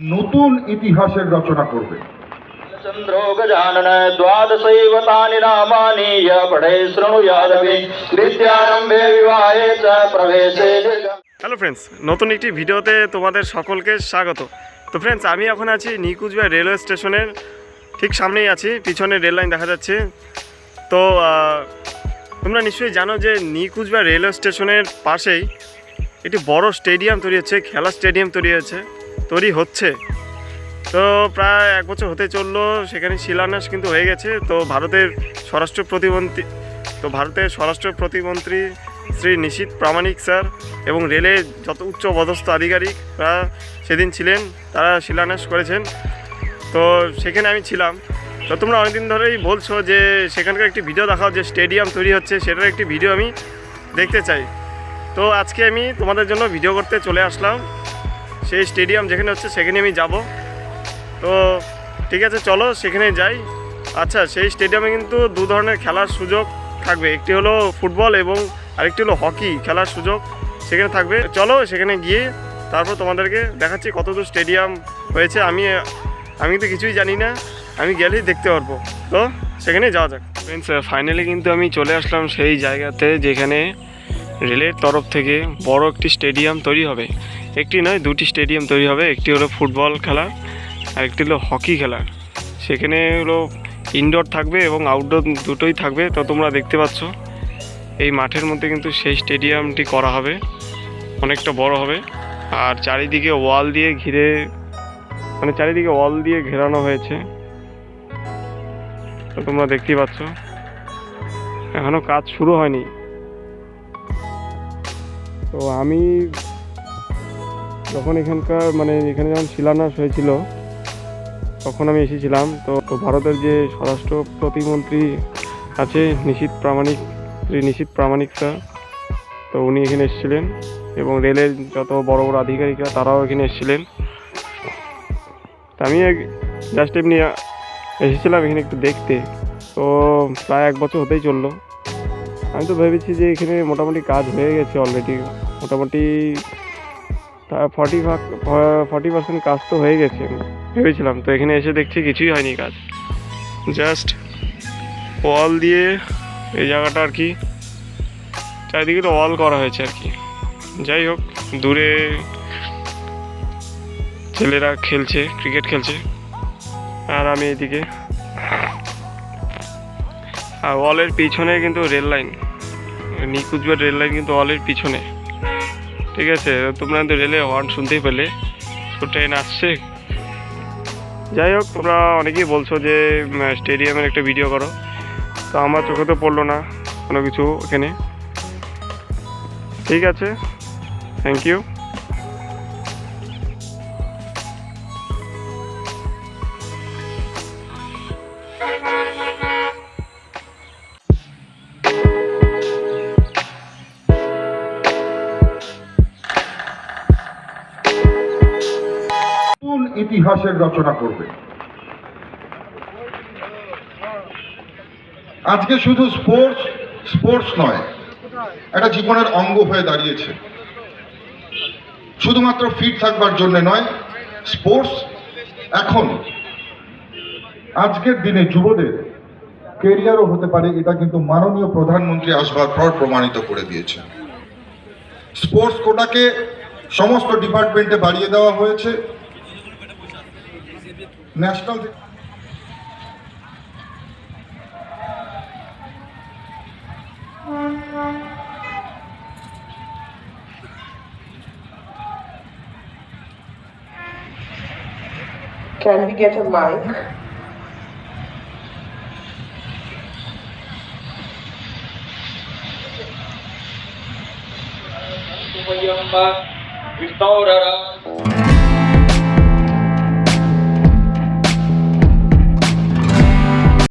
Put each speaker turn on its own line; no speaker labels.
নতুন ইতিহাসের রচনা করবে
चन्द्रो गजानन द्वादशैव तानि नामानि य पठे शृणुयादपि विद्यारम्भे विवाहे च प्रवेशे निर्गमे
হ্যালো ফ্রেন্ডস নতুন একটি ভিডিওতে তোমাদের সকলকে স্বাগত তো ফ্রেন্ডস আমি এখন আছি নিকুচবিহার রেলওয়ে স্টেশনের ঠিক সামনেই আছি পিছনে রেল লাইন দেখা যাচ্ছে তো আহ, তোমরা নিশ্চয়ই জানো যে নিকুচবিহার রেলওয়ে স্টেশনের পাশেই একটি বড় স্টেডিয়াম তৈরি হচ্ছে খেলা স্টেডিয়াম তৈরি হচ্ছে তৈরি হচ্ছে। তো প্রায় এক বছর হতে চলল, সেখানে শিলান্যাস কিন্তু হয়ে গেছে। তো ভারতের স্বরাষ্ট্র প্রতিমন্ত্রী, তো ভারতের স্বরাষ্ট্র প্রতিমন্ত্রী শ্রী নিশীত প্রামাণিক স্যার এবং রেলের যত উচ্চ পদস্থ আধিকারিকরা সেদিন ছিলেন, তারা শিলান্যাস করেছেন। তো সেখানে আমি ছিলাম। তো তোমরা অনেকদিন ধরেই বলছো যে সেখানকার একটি ভিডিও দেখাও, যে স্টেডিয়াম তৈরি হচ্ছে, সেটার একটি ভিডিও আমি দেখতে চাই। তো আজকে আমি তোমাদের জন্য ভিডিও করতে চলে আসলাম। সেই স্টেডিয়াম যেখানে হচ্ছে সেখানে আমি যাব। তো ঠিক আছে, চলো সেখানে যাই। আচ্ছা সেই স্টেডিয়ামে কিন্তু দু ধরনের খেলার সুযোগ থাকবে। একটি হলো ফুটবল এবং আরেকটি হলো হকি খেলার সুযোগ সেখানে থাকবে। চলো সেখানে গিয়ে তারপর তোমাদেরকে দেখাচ্ছি কত দূর স্টেডিয়াম হয়েছে। আমি আমি তো কিছুই জানি না। আমি গেলেই দেখতে পারব। তো সেখানে যাওয়া যাক। ফ্রেন্ডস ফাইনালি কিন্তু আমি চলে আসলাম সেই জায়গাতে যেখানে রেলের তরফ থেকে বড় একটি স্টেডিয়াম তৈরি হবে। একটি নয়, দুটি স্টেডিয়াম তৈরি হবে। একটি হলো ফুটবল খেলার আর একটি হলো হকি খেলার। সেখানে হলো ইনডোর থাকবে এবং আউটডোর দুটোই থাকবে। তো তোমরা দেখতে পাচ্ছ, এই মাঠের মধ্যে কিন্তু সেই স্টেডিয়ামটি করা হবে। অনেকটা বড় হবে। আর চারিদিকে ওয়াল দিয়ে ঘিরে মানে চারিদিকে ওয়াল দিয়ে ঘেরানো হয়েছে। তো তোমরা দেখতেই পাচ্ছ এখনও কাজ শুরু হয়নি। তো আমি যখন এখানকার মানে এখানে যখন শিলান্যাস হয়েছিল, তখন আমি এসেছিলাম। তো ভারতের যে স্বরাষ্ট্র প্রতিমন্ত্রী আছে, নিশীত প্রামাণিক, শ্রী নিশীত প্রামাণিক স্যার, তো উনি এখানে এসেছিলেন এবং রেলের যত বড় বড় আধিকারিকরা, তারাও এখানে এসেছিলেন। আমি জাস্ট এমনি এসেছিলাম এখানে একটু দেখতে। তো প্রায় এক বছর হতেই চলল। আমি তো ভেবেছি যে এখানে মোটামুটি কাজ হয়ে গেছে অলরেডি মোটামুটি ফর্টি ফর্টি পার্সেন্ট কাজ তো হয়ে গেছে, ভেবেছিলাম। তো এখানে এসে দেখছি কিছুই হয়নি কাজ। জাস্ট ওয়াল দিয়ে এই জায়গাটা আর কি, চারিদিকে তো ওয়াল করা হয়েছে আর কি। যাই হোক, দূরে ছেলেরা খেলছে ক্রিকেট খেলছে, আর আমি এদিকে আর ওয়ালের পিছনে কিন্তু রেল লাইন নিকুচবিহার রেল লাইন কিন্তু ওয়ালের পিছনে। ঠিক আছে, তোমরা তো রেলে হর্ন শুনতেই পেলে। তো ট্রেন আসছে। যাই হোক, তোমরা অনেকেই বলছো যে স্টেডিয়ামের একটা ভিডিও করো। তো আমার চোখে তো পড়ল না কোনো কিছু এখানে। ঠিক আছে থ্যাংক ইউ
ইতিহাসের রচনা করবে। আজকে শুধু স্পোর্টস স্পোর্টস নয় একটা জীবনের অঙ্গ হয়ে দাঁড়িয়েছে। শুধুমাত্র ফিট থাকবার জন্য নয়, স্পোর্টস এখন, আজকের দিনে যুবদের কেরিয়ারও হতে পারে, এটা কিন্তু মাননীয় প্রধানমন্ত্রী আসবার পর প্রমাণিত করে দিয়েছে স্পোর্টস কোটাকে সমস্ত ডিপার্টমেন্টে বাড়িয়ে দেওয়া হয়েছে। National
Can we get a mic?
Vistaurara